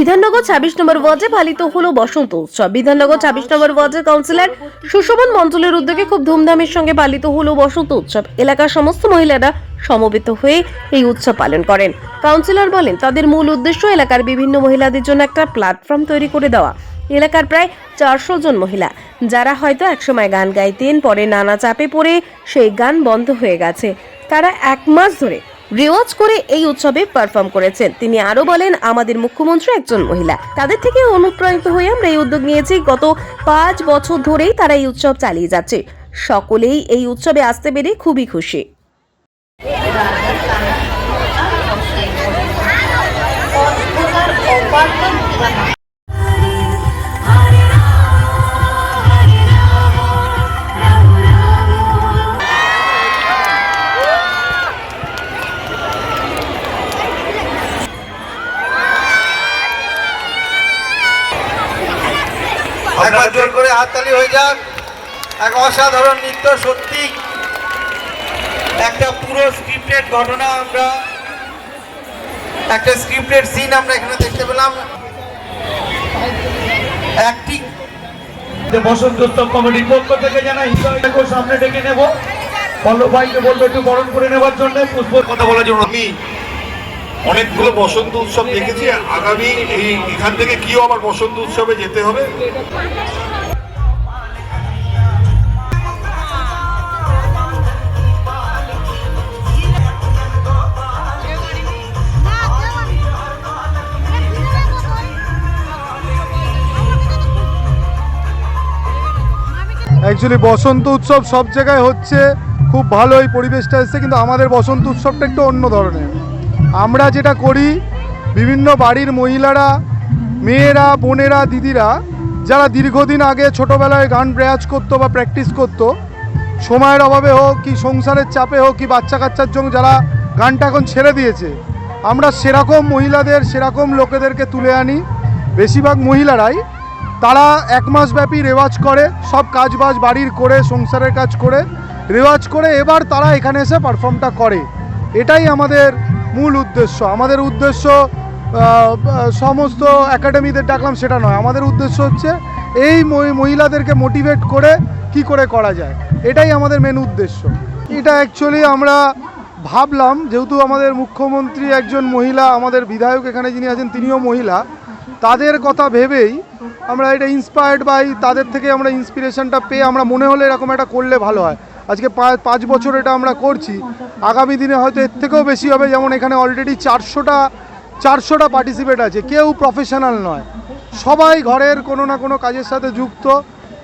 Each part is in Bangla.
বিধাননগর ছাব্বিশ নম্বর ওয়ার্ডে পালিত হলো বসন্ত উৎসব। বিধাননগর ছাব্বিশ নম্বর ওয়ার্ডের কাউন্সিলর সুশোভন মঞ্চলের উদ্যোগে খুব ধুমধামের সঙ্গে পালিত হলো বসন্ত উৎসব। এলাকার সমস্ত মহিলারা সমবেত হয়ে এই উৎসব পালন করেন। কাউন্সিলর বলেন, তাদের মূল উদ্দেশ্য এলাকার বিভিন্ন মহিলাদের জন্য একটা প্ল্যাটফর্ম তৈরি করে দেওয়া। এলাকার প্রায় চারশো জন মহিলা, যারা হয়তো একসময় গান গাইতেন, পরে নানা চাপে পড়ে সেই গান বন্ধ হয়ে গেছে। তারা এক মাস ধরে রেওয়াজ করে এই উৎসবে পারফর্ম করেছেন। তিনি আরও বলেন, আমাদের মুখ্যমন্ত্রী একজন মহিলা। তাদের থেকে অনুপ্রাণিত হয়ে আমরা এই উদ্যোগ নিয়েছি। গত পাঁচ বছর ধরেই তারা এই উৎসব চালিয়ে যাচ্ছে। সকলেই এই উৎসবে আসতে পেরে খুবই খুশি। একবার জোর করে হাততালি হয়ে যাক। এক অসাধারণ নৃত্য সত্যি। একটা পুরো স্ক্রিপ্টেড ঘটনা আমরা একটা স্ক্রিপ্টেড সিন আমরা এখানে দেখতে পেলাম। অ্যাক্টিং বসন্ত উৎসব কমিটির পক্ষ থেকে জানা হৃদয়টাকে সামনে ডেকে নেব। পল্লব ভাইকে বলব একটু বরণ করে নেবার জন্য পুষ্প কথা বলার জন্য আমি অনেকগুলো বসন্ত উৎসব দেখেছি। আগামী এই এখান থেকে কিও আবার বসন্ত উৎসবে যেতে হবে? অ্যাকচুয়ালি বসন্ত উৎসব সব জায়গায় হচ্ছে। খুব ভালো এই পরিবেশটা এসছে, কিন্তু আমাদের বসন্ত উৎসবটা একটু অন্য ধরনের। আমরা যেটা করি, বিভিন্ন বাড়ির মহিলারা, মেয়েরা, বোনেরা, দিদিরা, যারা দীর্ঘদিন আগে ছোটোবেলায় গান রেয়াজ করতো বা প্র্যাকটিস করতো, সময়ের অভাবে হোক কি সংসারের চাপে হোক কি বাচ্চা কাচ্চার জন্য যারা গানটা এখন ছেড়ে দিয়েছে, আমরা সেরকম মহিলাদের, সেরকম লোকেদেরকে তুলে আনি। বেশিরভাগ মহিলারাই, তারা এক মাস ব্যাপী রেওয়াজ করে, সব কাজ বাজ বাড়ির করে, সংসারের কাজ করে, রেওয়াজ করে এবার তারা এখানে এসে পারফর্মটা করে। এটাই আমাদের মূল উদ্দেশ্য। আমাদের উদ্দেশ্য সমস্ত একাডেমিদের ডাকলাম সেটা নয়। আমাদের উদ্দেশ্য হচ্ছে এই মহি- মহিলাদেরকে মোটিভেট করে কি করে করা যায়। এটাই আমাদের মেন উদ্দেশ্য। এটা অ্যাকচুয়ালি আমরা ভাবলাম, যেহেতু আমাদের মুখ্যমন্ত্রী একজন মহিলা, আমাদের বিধায়ক এখানে যিনি আছেন তিনিও মহিলা, তাদের কথা ভেবেই আমরা এটা ইন্সপায়ার্ড বাই তাদের থেকে আমরা ইন্সপিরেশনটা পেয়ে আমরা মনে হলে এরকম একটা করলে ভালো হয়। আজকে পাঁচ বছর এটা আমরা করছি। আগামী দিনে হয়তো এর থেকেও বেশি হবে, যেমন এখানে অলরেডি চারশোটা চারশোটা পার্টিসিপেট আছে। কেউ প্রফেশনাল নয়। সবাই ঘরের কোনো না কোনো কাজের সাথে যুক্ত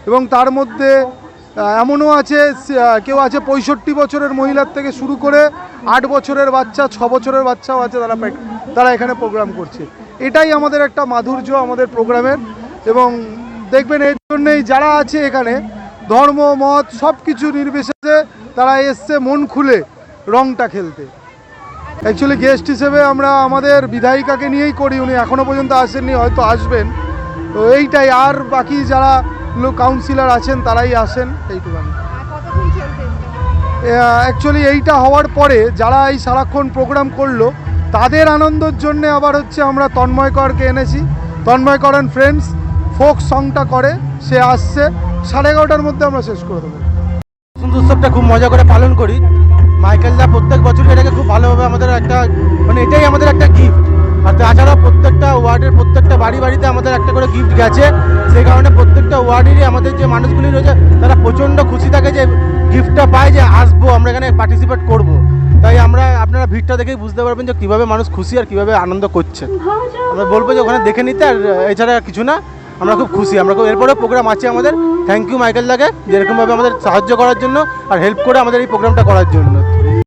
এবং তার মধ্যে এমনও আছে কেউ আছে পঁয়ষট্টি বছরের মহিলার থেকে শুরু করে আট বছরের বাচ্চা, ছ বছরের বাচ্চাও আছে তারা তারা এখানে প্রোগ্রাম করছে। এটাই আমাদের একটা মাধুর্য আমাদের প্রোগ্রামের এবং দেখবেন এর জন্যেই যারা আছে এখানে ধর্ম মত সব কিছু নির্বিশেষে তারা এসছে মন খুলে রংটা খেলতে। অ্যাকচুয়ালি গেস্ট হিসেবে আমরা আমাদের বিধায়িকাকে নিয়েই করি উনি এখনও পর্যন্ত আসেননি হয়তো আসবেন। তো এইটাই আর বাকি যারা লোক কাউন্সিলর আছেন তারাই আসেন এইটুখানি অ্যাকচুয়ালি এইটা হওয়ার পরে যারা এই সারাক্ষণ প্রোগ্রাম করল তাদের আনন্দের জন্য আবার হচ্ছে আমরা তন্ময় করকে এনেছি। তন্ময় কর অ্যান্ড ফ্রেন্ডস ফোক সংটা করে সে আসছে। সাড়ে এগারোটার মধ্যে আমরা শেষ করে দেবো। বসন্ত উৎসবটা খুব মজা করে পালন করি। মাইকেলদা প্রত্যেক বছর এটাকে খুব ভালোভাবে আমাদের একটা মানে এটাই আমাদের একটা গিফট আর তাছাড়া প্রত্যেকটা ওয়ার্ডের প্রত্যেকটা বাড়ি বাড়িতে আমাদের একটা করে গিফট গেছে। সেই কারণে প্রত্যেকটা ওয়ার্ডেরই আমাদের যে মানুষগুলি রয়েছে, তারা প্রচণ্ড খুশি থাকে যে গিফটটা পায় যে আসব, আমরা এখানে পার্টিসিপেট করব। তাই আমরা, আপনারা ভিড়টা দেখেই বুঝতে পারবেন যে কীভাবে মানুষ খুশি আর কীভাবে আনন্দ করছে। আমরা বলব যে ওখানে দেখে নিতে, আর এছাড়া কিছু না। আমরা খুব খুশি, আমরা খুব এরপরেও প্রোগ্রাম আছে আমাদের। থ্যাংক ইউ মাইকেল দাকে, যেরকমভাবে আমাদের সাহায্য করার জন্য আর হেল্প করে আমাদের এই প্রোগ্রামটা করার জন্য।